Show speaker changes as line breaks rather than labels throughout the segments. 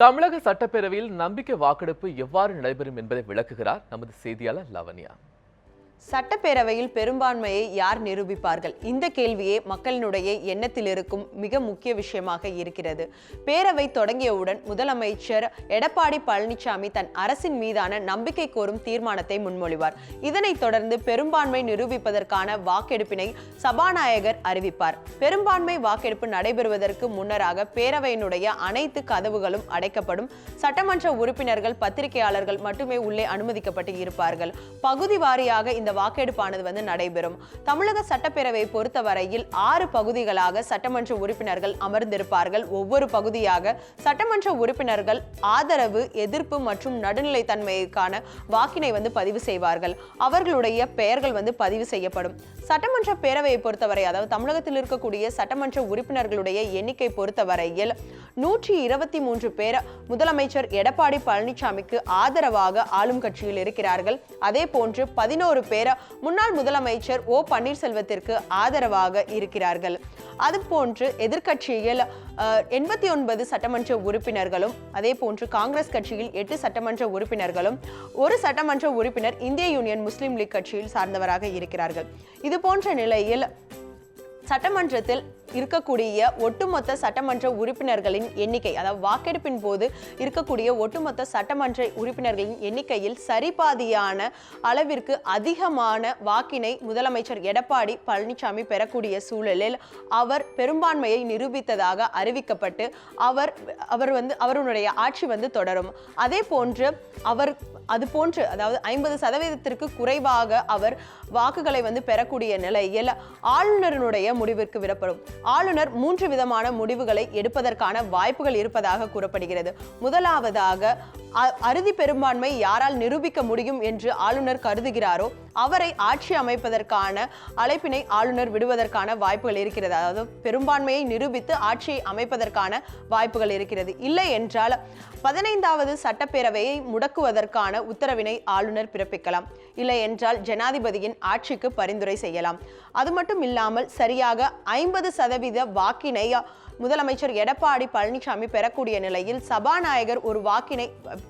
தமிழக சட்டப்பேரவையில் நம்பிக்கை வாக்கெடுப்பு எவ்வாறு நடைபெறும் என்பதை விளக்குகிறார் நமது செய்தியாளர் லவண்யா.
சட்டப்பேரவையில் பெரும்பான்மையை யார் நிரூபிப்பார்கள்? இந்த கேள்வியே மக்களினுடைய எண்ணத்தில் இருக்கும் மிக முக்கிய விஷயமாக இருக்கிறது. பேரவை தொடங்கியவுடன் முதலமைச்சர் எடப்பாடி பழனிசாமி தன் அரசின் மீதான நம்பிக்கை கோரும் தீர்மானத்தை முன்மொழிவார். இதனைத் தொடர்ந்து பெரும்பான்மை நிரூபிப்பதற்கான வாக்கெடுப்பினை சபாநாயகர் அறிவிப்பார். பெரும்பான்மை வாக்கெடுப்பு நடைபெறுவதற்கு முன்னராக பேரவையினுடைய அனைத்து கதவுகளும் அடைக்கப்படும். சட்டமன்ற உறுப்பினர்கள் பத்திரிகையாளர்கள் மட்டுமே உள்ளே அனுமதிக்கப்பட்டு இருப்பார்கள். பகுதி வாரியாக இந்த இந்த வாக்கெடுப்பானது வந்து நடைபெறும். தமிழக சட்டப்பேரவை பொறுத்தவரையில் ஆறு பகுதிகளாக சட்டமன்ற உறுப்பினர்கள் அமர்ந்திருப்பார்கள். ஒவ்வொரு பகுதியாக சட்டமன்ற உறுப்பினர்கள் ஆதரவு எதிர்ப்பு மற்றும் நடுநிலைத்தன்மைக்கான வாக்கினை வந்து பதிவு செய்வார்கள். அவர்களுடைய பெயர்கள் வந்து பதிவு செய்யப்படும். சட்டமன்ற பேரவையை பொறுத்தவரை அதாவது தமிழகத்தில் இருக்கக்கூடிய சட்டமன்ற உறுப்பினர்களுடைய எண்ணிக்கை பொறுத்தவரையில் நூற்றி இருபத்தி மூன்று பேர் முதலமைச்சர் எடப்பாடி பழனிசாமிக்கு ஆதரவாக ஆளும் கட்சியில் இருக்கிறார்கள். அதே போன்று பதினோரு பேர் முன்னாள் முதலமைச்சர் ஓ பன்னீர்செல்வத்திற்கு ஆதரவாக இருக்கிறார்கள். அதுபோன்று எதிர்கட்சியில் எண்பத்தி ஒன்பது சட்டமன்ற உறுப்பினர்களும் அதே போன்று காங்கிரஸ் கட்சியில் எட்டு சட்டமன்ற உறுப்பினர்களும் ஒரு சட்டமன்ற உறுப்பினர் இந்திய யூனியன் முஸ்லீம் லீக் கட்சியில் சார்ந்தவராக இருக்கிறார்கள். இது போன்ற நிலையில் சட்டமன்றத்தில் இருக்கக்கூடிய ஒட்டுமொத்த சட்டமன்ற உறுப்பினர்களின் எண்ணிக்கை அதாவது வாக்கெடுப்பின் போது இருக்கக்கூடிய ஒட்டுமொத்த சட்டமன்ற உறுப்பினர்களின் எண்ணிக்கையில் சரிபாதியான அளவிற்கு அதிகமான வாக்கினை முதலமைச்சர் எடப்பாடி பழனிசாமி பெறக்கூடிய சூழலில் அவர் பெரும்பான்மையை நிரூபித்ததாக அறிவிக்கப்பட்டு அவர் அவர் வந்து அவருடைய ஆட்சி வந்து தொடரும். அதே போன்று அவர் அது போன்று அதாவது ஐம்பது சதவீதத்திற்கு குறைவாக அவர் வாக்குகளை வந்து பெறக்கூடிய நிலையில் ஆளுநரினுடைய முடிவிற்கு விடப்படும். ஆளுநர் மூன்று விதமான முடிவுகளை எடுப்பதற்கான வாய்ப்புகள் இருப்பதாக கூறப்படுகிறது. முதலாவதாக அ- அறுதி பெரும்பான்மை யாரால் நிரூபிக்க முடியும் என்று ஆளுநர் கருதுகிறாரோ அவரை ஆட்சி அமைப்பதற்கான அழைப்பினை ஆளுநர் விடுவதற்கான வாய்ப்புகள் இருக்கிறது. அதாவது பெரும்பான்மையை நிரூபித்து ஆட்சியை அமைப்பதற்கான வாய்ப்புகள் இருக்கிறது. இல்லை என்றால் பதினைந்தாவது சட்டப்பேரவையை முடக்குவதற்கான உத்தரவினை ஆளுநர் பிறப்பிக்கலாம். இல்லை என்றால் ஜனாதிபதியின் ஆட்சிக்கு பரிந்துரை செய்யலாம். அது மட்டும் இல்லாமல் சரியாக ஐம்பது சதவீத வாக்கினை முதலமைச்சர் எடப்பாடி பழனிசாமி பெறக்கூடிய நிலையில் சபாநாயகர் ஒரு வாக்கினை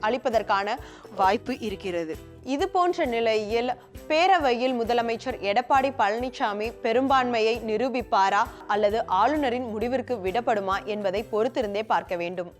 அளிப்பதற்கான வாய்ப்பு இருக்கிறது. இது போன்ற நிலையில் பேரவையில் முதலமைச்சர் எடப்பாடி பழனிசாமி பெரும்பான்மையை நிரூபிப்பாரா அல்லது ஆளுநரின் முடிவிற்கு விடப்படுமா என்பதை பொறுத்திருந்தே பார்க்க வேண்டும்.